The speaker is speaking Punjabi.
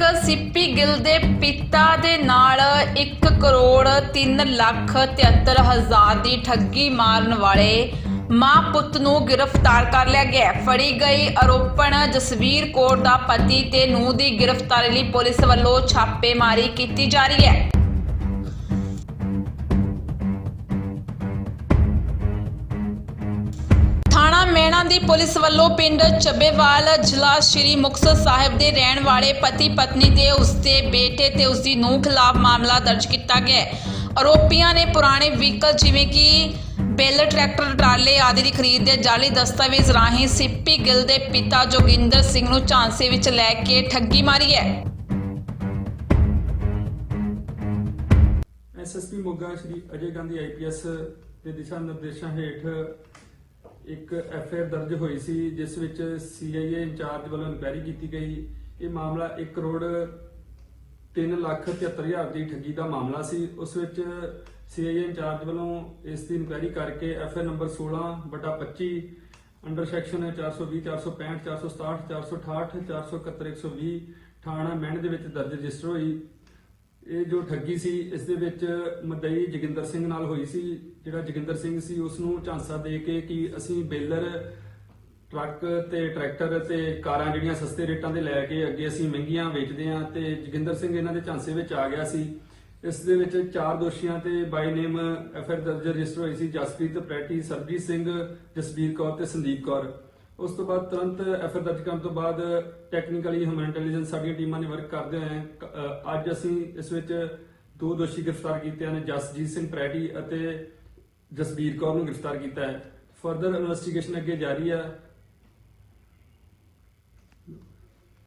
ਗਾਇਕ ਸਿੱਪੀ ਗਿੱਲ ਦੇ ਪਿਤਾ ਦੇ ਨਾਲ 1 ਕਰੋੜ 3 ਲੱਖ 73 ਹਜ਼ਾਰ ਦੀ ਠੱਗੀ ਮਾਰਨ ਵਾਲੇ ਮਾਂ ਪੁੱਤ ਨੂੰ ਗ੍ਰਿਫਤਾਰ ਕਰ ਲਿਆ ਗਿਆ ਫੜੀ ਗਈ ਆਰੋਪਣ ਜਸਵੀਰ ਕੌਰ ਦਾ ਪਤੀ ਤੇ ਨੂੰਹ ਦੀ ਗ੍ਰਿਫਤਾਰੀ ਲਈ ਪੁਲਿਸ ਵੱਲੋਂ ਛਾਪੇਮਾਰੀ ਕੀਤੀ ਜਾ ਰਹੀ ਹੈ। ਦੀ ਪੁਲਿਸ ਵੱਲੋਂ ਪਿੰਡ ਚੱਬੇਵਾਲ ਜ਼ਿਲ੍ਹਾ ਸ਼੍ਰੀ ਮੁਕਤਸਰ ਸਾਹਿਬ ਦੇ ਰਹਿਣ ਵਾਲੇ ਪਤੀ ਪਤਨੀ ਤੇ ਉਸਦੇ ਬੇਟੇ ਤੇ ਉਸਦੀ ਨੂੰਹ ਖਿਲਾਫ ਮਾਮਲਾ ਦਰਜ ਕੀਤਾ ਗਿਆ ਹੈ। ਆਰੋਪੀਆਂ ਨੇ ਪੁਰਾਣੇ ਵਹੀਕਲ ਜਿਵੇਂ ਕਿ ਬੈਲ ਟਰੈਕਟਰ, ਟਰਾਲੇ ਆਦਿ ਦੀ ਖਰੀਦ ਦੇ ਜਾਲੀ ਦਸਤਾਵੇਜ਼ ਰਾਹੀਂ ਸਿੱਪੀ ਗਿੱਲ ਦੇ ਪਿਤਾ ਜੋਗਿੰਦਰ ਸਿੰਘ ਨੂੰ ਝਾਂਸੇ ਵਿੱਚ ਲੈ ਕੇ ਠੱਗੀ ਮਾਰੀ ਹੈ। ਐਸਐਸਪੀ ਮੋਗਾ ਸ਼੍ਰੀ ਅਜੇ ਗਾਂਧੀ ਆਈਪੀਐਸ ਦੇ ਦਿਸ਼ਾ ਨਿਰਦੇਸ਼ਾਂ ਹੇਠ ਇੱਕ ਐਫਆਈਆਰ ਦਰਜ ਹੋਈ ਸੀ, ਜਿਸ ਵਿੱਚ ਸੀਆਈਏ ਇੰਚਾਰਜ ਵੱਲੋਂ ਇਨਕੁਆਇਰੀ ਕੀਤੀ ਗਈ। ਇਹ ਮਾਮਲਾ 1 ਕਰੋੜ 3 ਲੱਖ 73 ਹਜ਼ਾਰ ਦੀ ਠੱਗੀ ਦਾ ਮਾਮਲਾ ਸੀ। ਉਸ ਵਿੱਚ ਸੀਆਈਏ ਇੰਚਾਰਜ ਵੱਲੋਂ ਇਸ ਦੀ ਇਨਕੁਆਇਰੀ ਕਰਕੇ ਐਫਆਈਆਰ ਨੰਬਰ 16 ਬਟਾ 25 ਅੰਡਰ ਸੈਕਸ਼ਨ 420 465 467 468 471 120 ਥਾਣਾ ਮਹਿਣ ਦੇ ਵਿੱਚ ਦਰਜ ਰਜਿਸਟਰ ਹੋਈ। ਇਹ ਜੋ ਠੱਗੀ ਸੀ, ਇਸ ਦੇ ਵਿੱਚ ਮਦਈ ਜੋਗਿੰਦਰ ਸਿੰਘ ਨਾਲ ਹੋਈ ਸੀ। ਜਿਹੜਾ ਜੋਗਿੰਦਰ ਸਿੰਘ ਸੀ ਉਸ ਨੂੰ ਝਾਂਸਾ ਦੇ ਕੇ ਕਿ ਅਸੀਂ ਬੇਲਰ ਟਰੱਕ ਤੇ ਟਰੈਕਟਰ ਤੇ ਕਾਰਾਂ ਜਿਹੜੀਆਂ ਸਸਤੇ ਰੇਟਾਂ 'ਤੇ ਲੈ ਕੇ ਅੱਗੇ ਅਸੀਂ ਮਹਿੰਗੀਆਂ ਵੇਚਦੇ ਹਾਂ ਤੇ ਜੋਗਿੰਦਰ ਸਿੰਘ ਇਹਨਾਂ ਦੇ ਝਾਂਸੇ ਵਿੱਚ ਆ ਗਿਆ ਸੀ। ਇਸ ਦੇ ਵਿੱਚ ਚਾਰ ਦੋਸ਼ੀਆਂ ਤੇ ਬਾਈ ਨੇਮ ਐਫਆਰ ਦਰਜ ਰਜਿਸਟਰ ਹੋਈ ਸੀ, ਜਸਪ੍ਰੀਤ ਪ੍ਰੈਟੀ ਸਰਜੀਤ ਸਿੰਘ, ਜਸਬੀਰ ਕੌਰ ਤੇ ਸੰਦੀਪ ਕੌਰ। ਉਸ ਤੋਂ ਬਾਅਦ ਤੁਰੰਤ ਐਫਆਰ ਦਰਜ ਕਰਨ ਤੋਂ ਬਾਅਦ ਟੈਕਨੀਕਲੀ ਹਿਊਮਨ ਇੰਟੈਲੀਜੈਂਸ ਸਾਡੀਆਂ ਟੀਮਾਂ ਨੇ ਵਰਕ ਕਰਦੇ ਹੋਏ ਅੱਜ ਅਸੀਂ ਇਸ ਵਿੱਚ ਦੋ ਦੋਸ਼ੀ ਗ੍ਰਿਫਤਾਰ ਕੀਤੇ ਹਨ, ਜਸਜੀਤ ਸਿੰਘ ਪ੍ਰੈਟੀ ਅਤੇ ਜਸਬੀਰ ਕੌਰ ਨੂੰ ਗ੍ਰਿਫਤਾਰ ਕੀਤਾ ਹੈ। ਫਰਦਰ ਇਨਵੈਸਟੀਗੇਸ਼ਨ ਅੱਗੇ ਜਾਰੀ ਹੈ